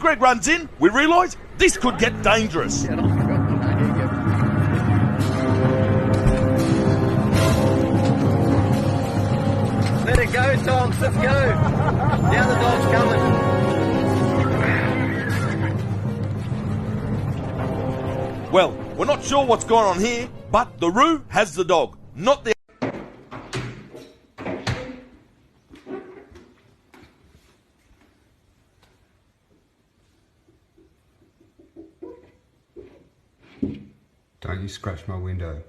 Greg runs in, we realise this could get dangerous. Let it go, dogs. Let's go. Now the dog's coming. Well, we're not sure what's going on here, but the Roo has the dog, not the Don't you scratch my window.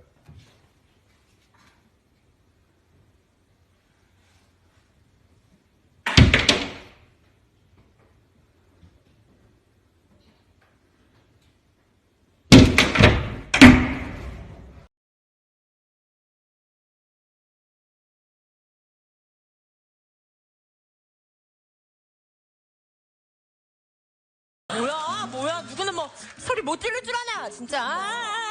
뭐야 뭐야 누구는 뭐 소리 못 지를 줄 아냐 진짜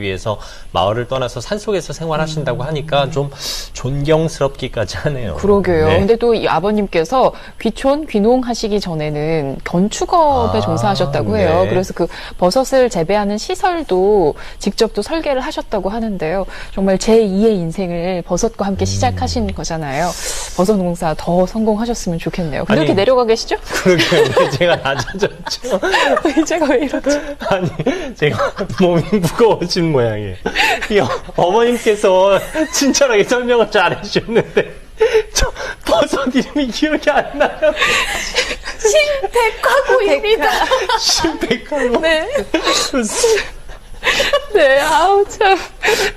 위해서 마을을 떠나서 산속에서 생활하신다고 하니까 좀 존경스럽기까지 하네요. 그러게요. 네. 근데 또 이 아버님께서 귀촌, 귀농 하시기 전에는 건축업에 아, 종사하셨다고 해요. 네. 그래서 그 버섯을 재배하는 시설도 직접 또 설계를 하셨다고 하는데요. 정말 제2의 인생을 버섯과 함께 시작하신 음. 거잖아요. 버섯 농사 더 성공하셨으면 좋겠네요. 근데 아니, 이렇게 내려가 계시죠? 그러게요. 왜 제가 낮아졌죠? 이제가 왜 이러죠? 아니, 제가 몸이 무거워 진 모양이에요. 이 어- 어머님께서 친절하게 설명을 잘 해주셨는데, 저 버섯 이름이 기억이 안 나요. 신백화고입니다. 신백하고. 네. 네, 아우, 참.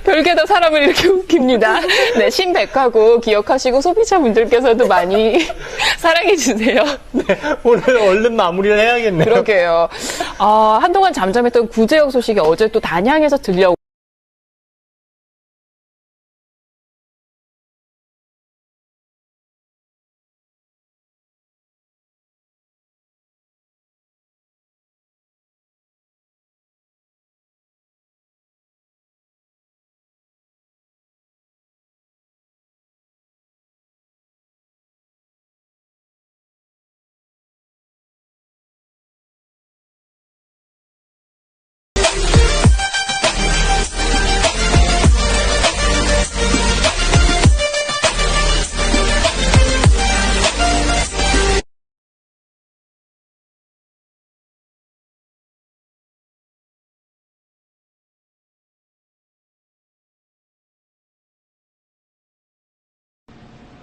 별게 다 사람을 이렇게 웃깁니다. 네, 신백화고 기억하시고 소비자분들께서도 많이 사랑해 주세요. 네, 오늘 얼른 마무리를 해야겠네요. 그러게요. 아, 한동안 잠잠했던 구제역 소식이 어제 또 단양에서 들려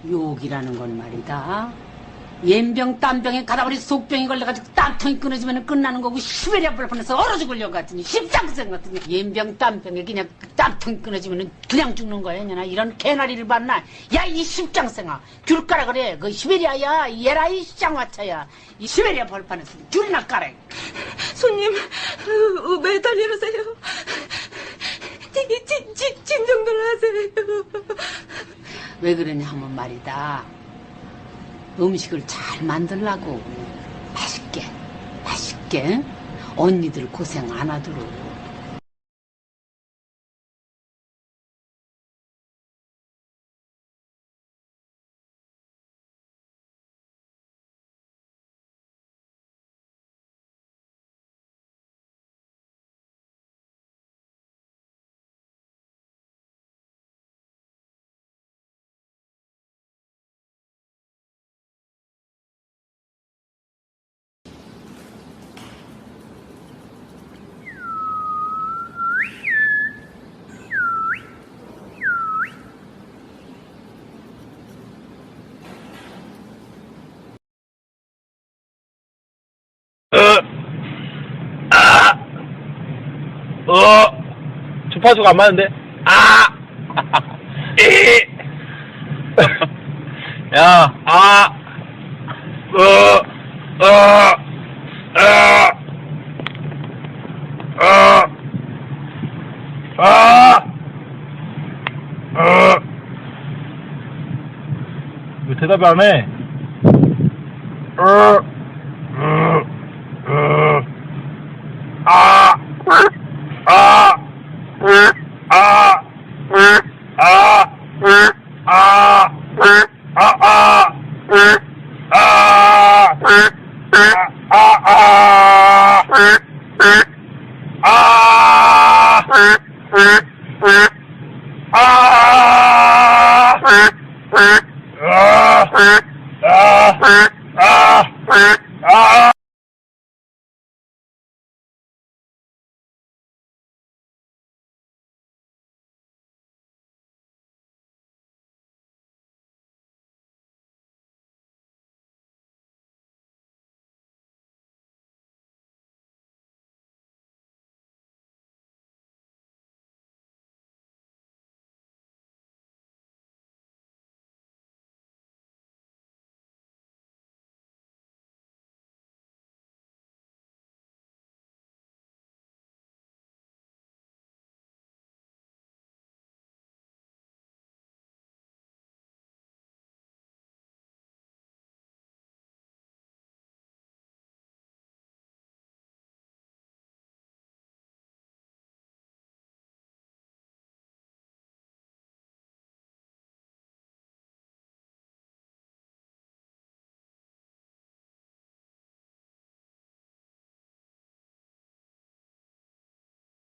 욕이라는 건 말이다. 옌병 땀병에 가다버리 속병이 걸려가지고 땀통이 끊어지면 끝나는 거고 시베리아 불판에서 얼어 죽으려고 같으니 십장생 같으니 옌병 땀병에 그냥 땀통이 끊어지면 그냥 죽는 거야 냐 이런 개나리를 봤나? 야 이 십장생아. 귤 까라 그래. 그 시베리아야. 얘라 이 시장화차야. 이 시베리아 벌판에서 귤이나 까라. 손님 으, 매달 이러세요. 진, 진, 진, 진정들 하세요. 왜 그러냐 하면 말이다. 음식을 잘 만들라고. 맛있게 맛있게. 언니들 고생 안 하도록 어, 주파수가 안 맞는데? 아! 이! 야, 아! 어, 어, 어, 어, 아! 어. 어, 어, Ah! Ah! Ah! Ah!